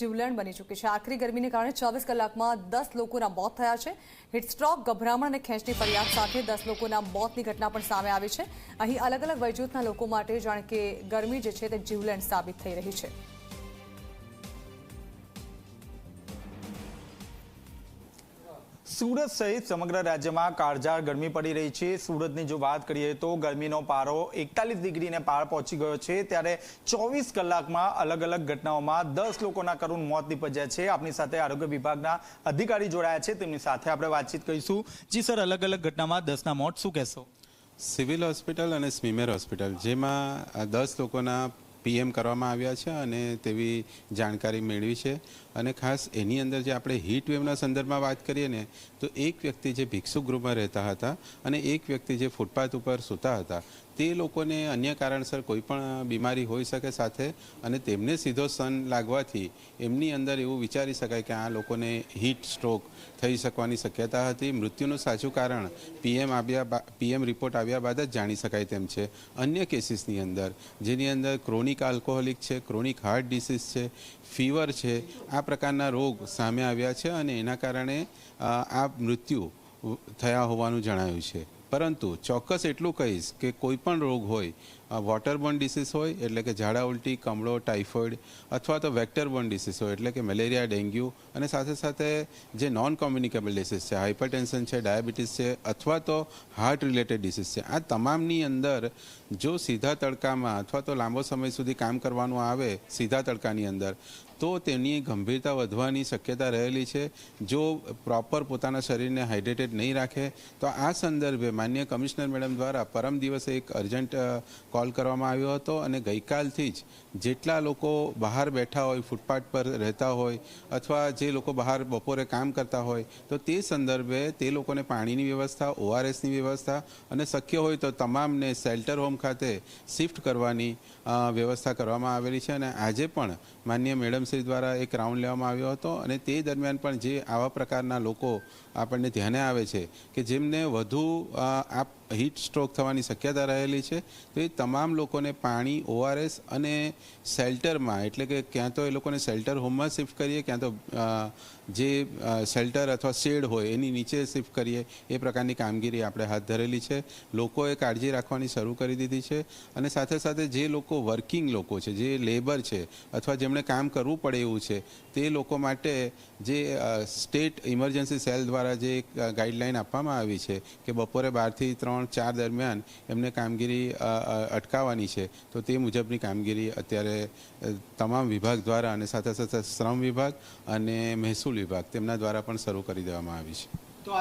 જીવલેણ બની ચૂકી છે. આખરી ગરમીને કારણે ચોવીસ કલાકમાં દસ લોકોના મોત થયા છે. હિટસ્ટ્રોક, ગભરામણ અને ખેંચની ફરિયાદ સાથે દસ લોકોના મોતની ઘટના પણ સામે આવી છે. અહીં અલગ અલગ વયજૂથના લોકો માટે જાણે કે ગરમી જે છે તે જીવલેણ સાબિત થઈ રહી છે. સુરત સહિત સમગ્ર રાજ્યમાં કાળઝાળ ગરમી પડી રહી છે. સુરતની જો વાત કરીએ તો ગરમીનો પારો એકતાલીસ ડિગ્રીને પાર પહોંચી ગયો છે. ત્યારે ચોવીસ કલાકમાં અલગ અલગ ઘટનાઓમાં દસ લોકોના કરુણ મોત નીપજ્યા છે. આપણી સાથે આરોગ્ય વિભાગના અધિકારી જોડાયા છે. તેમની સાથે આપણે વાતચીત કરીશું. જી સર, અલગ અલગ ઘટનામાં દસના મોત શું કહેશો? સિવિલ હોસ્પિટલ અને સ્મીમેર હોસ્પિટલ, જેમાં દસ લોકોના પીએમ કરવામાં આવ્યા છે અને તેવી જાણકારી મેળવી છે. અને ખાસ એની અંદર જે આપણે હીટ વેવના સંદર્ભમાં વાત કરીએ ને, તો એક વ્યક્તિ જે ભિક્ષુ ગૃહમાં રહેતા હતા અને એક વ્યક્તિ જે ફૂટપાથ ઉપર સૂતા હતા તે લોકોને અન્ય કારણસર કોઈ પણ બીમારી હોઈ શકે સાથે અને તેમને સીધો સન લાગવાથી એમની અંદર એવું વિચારી શકાય કે આ લોકોને હીટ સ્ટ્રોક થઈ શકવાની શક્યતા હતી. મૃત્યુનું સાચું કારણ પીએમ આવ્યા પીએમ રિપોર્ટ આવ્યા બાદ જ જાણી શકાય તેમ છે. અન્ય કેસીસની અંદર, જેની અંદર ક્રોનિક આલ્કોહોલિક છે ક્રોનિક હાર્ટ ડિસીઝ છે ફીવર છે, આ પ્રકારના રોગ સામે આવ્યા છે અને એના કારણે આ મૃત્યુ થયા હોવાનું જણાયું છે. પરંતુ ચોક્કસ એટલું કહીશ કે કોઈ પણ રોગ હોય વોટરબોર્ન ડિસીઝ હોય, એટલે કે ઝાડા ઉલટી, કમળો ટાઇફોઇડ અથવા તો વેક્ટરબોર્ન ડિસીઝ હોય, એટલે કે મેલેરિયા ડેન્ગ્યુ અને સાથે સાથે જે નોન કોમ્યુનિકેબલ ડિસીઝ છે હાઇપરટેન્શન છે ડાયાબિટીસ છે અથવા તો હાર્ટ રિલેટેડ ડિસીઝ છે. આ તમામની અંદર જો સીધા તડકામાં અથવા તો લાંબો સમય સુધી કામ કરવાનું આવે સીધા તડકાની અંદર, તો તેની ગંભીરતા વધવાની શક્યતા રહેલી છે. જો પ્રોપર પોતાના શરીરને હાઇડ્રેટેડ નહીં રાખે, તો આ સંદર્ભે માન્ય કમિશનર મેડમ દ્વારા પરમ દિવસે એક અર્જન્ટ કોલ કરવામાં આવ્યો હતો અને ગઈકાલથી જ જેટલા લોકો બહાર બેઠા હોય, ફૂટપાથ પર રહેતા હોય અથવા જે લોકો બહાર બપોરે કામ કરતા હોય, તો તે સંદર્ભે તે લોકોને પાણીની વ્યવસ્થા ઓઆરએસની વ્યવસ્થા અને શક્ય હોય તો તમામને શેલ્ટર હોમ ખાતે શિફ્ટ કરવાની વ્યવસ્થા કરવામાં આવેલી છે અને આજે પણ માન્ય મેડમશ્રી દ્વારા એક રાઉન્ડ લેવામાં આવ્યો હતો અને તે દરમિયાન પણ જે આવા પ્રકારના લોકો આપણને ધ્યાને આવે છે કે જેમને વધુ આ હીટ સ્ટ્રોક થવાની શક્યતા રહેલી છે, તો એ તમામ લોકોને પાણી ઓઆરએસ અને શેલ્ટરમાં એટલે કે ક્યાં તો એ લોકોને શેલ્ટર હોમમાં શિફ્ટ કરીએ, ક્યાં તો જે શેલ્ટર અથવા શેડ હોય એની નીચે શિફ્ટ કરીએ. એ પ્રકારની કામગીરી આપણે હાથ ધરેલી છે. લોકોએ કાળજી રાખવાની શરૂ કરી દીધી છે. અને સાથે સાથે જે લોકો વર્કિંગ લોકો છે, જે લેબર છે, અથવા જેમણે કામ કરવું પડે એવું છે, તે લોકો માટે જે સ્ટેટ ઇમરજન્સી સેલ દ્વારા જે ગાઈડલાઇન આપવામાં આવી છે કે બપોરે બારથી ત્રણ, ચાર દરમિયાન એમને કામગીરી અટકાવવાની છે તો તે મુજબની કામગીરી અત્યારે તમામ વિભાગ દ્વારા અને સાથે સાથે શ્રમ વિભાગ અને મહેસૂલ વિભાગ તેમના દ્વારા પણ શરૂ કરી દેવામાં આવી છે. તો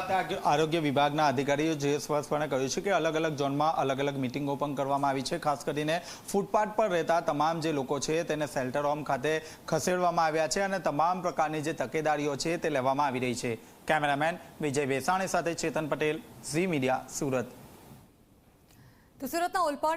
આરોગ્ય વિભાગના અધિકારીઓ જે સ્પષ્ટપણે કહ્યું છે કે અલગ અલગ ઝોનમાં અલગ અલગ મિટિંગો પણ કરવામાં આવી છે ખાસ કરીને ફૂટપાથ પર રહેતા તમામ જે લોકો છે તેને શેલ્ટર હોમ ખાતે ખસેડવામાં આવ્યા છે અને તમામ પ્રકારની જે તકેદારીઓ છે તે લેવામાં આવી રહી છે. કેમેરામેન વિજય વેસાણી સાથે ચેતન પટેલ ઝી મીડિયા સુરત. તો સુરતના ઓલપાડ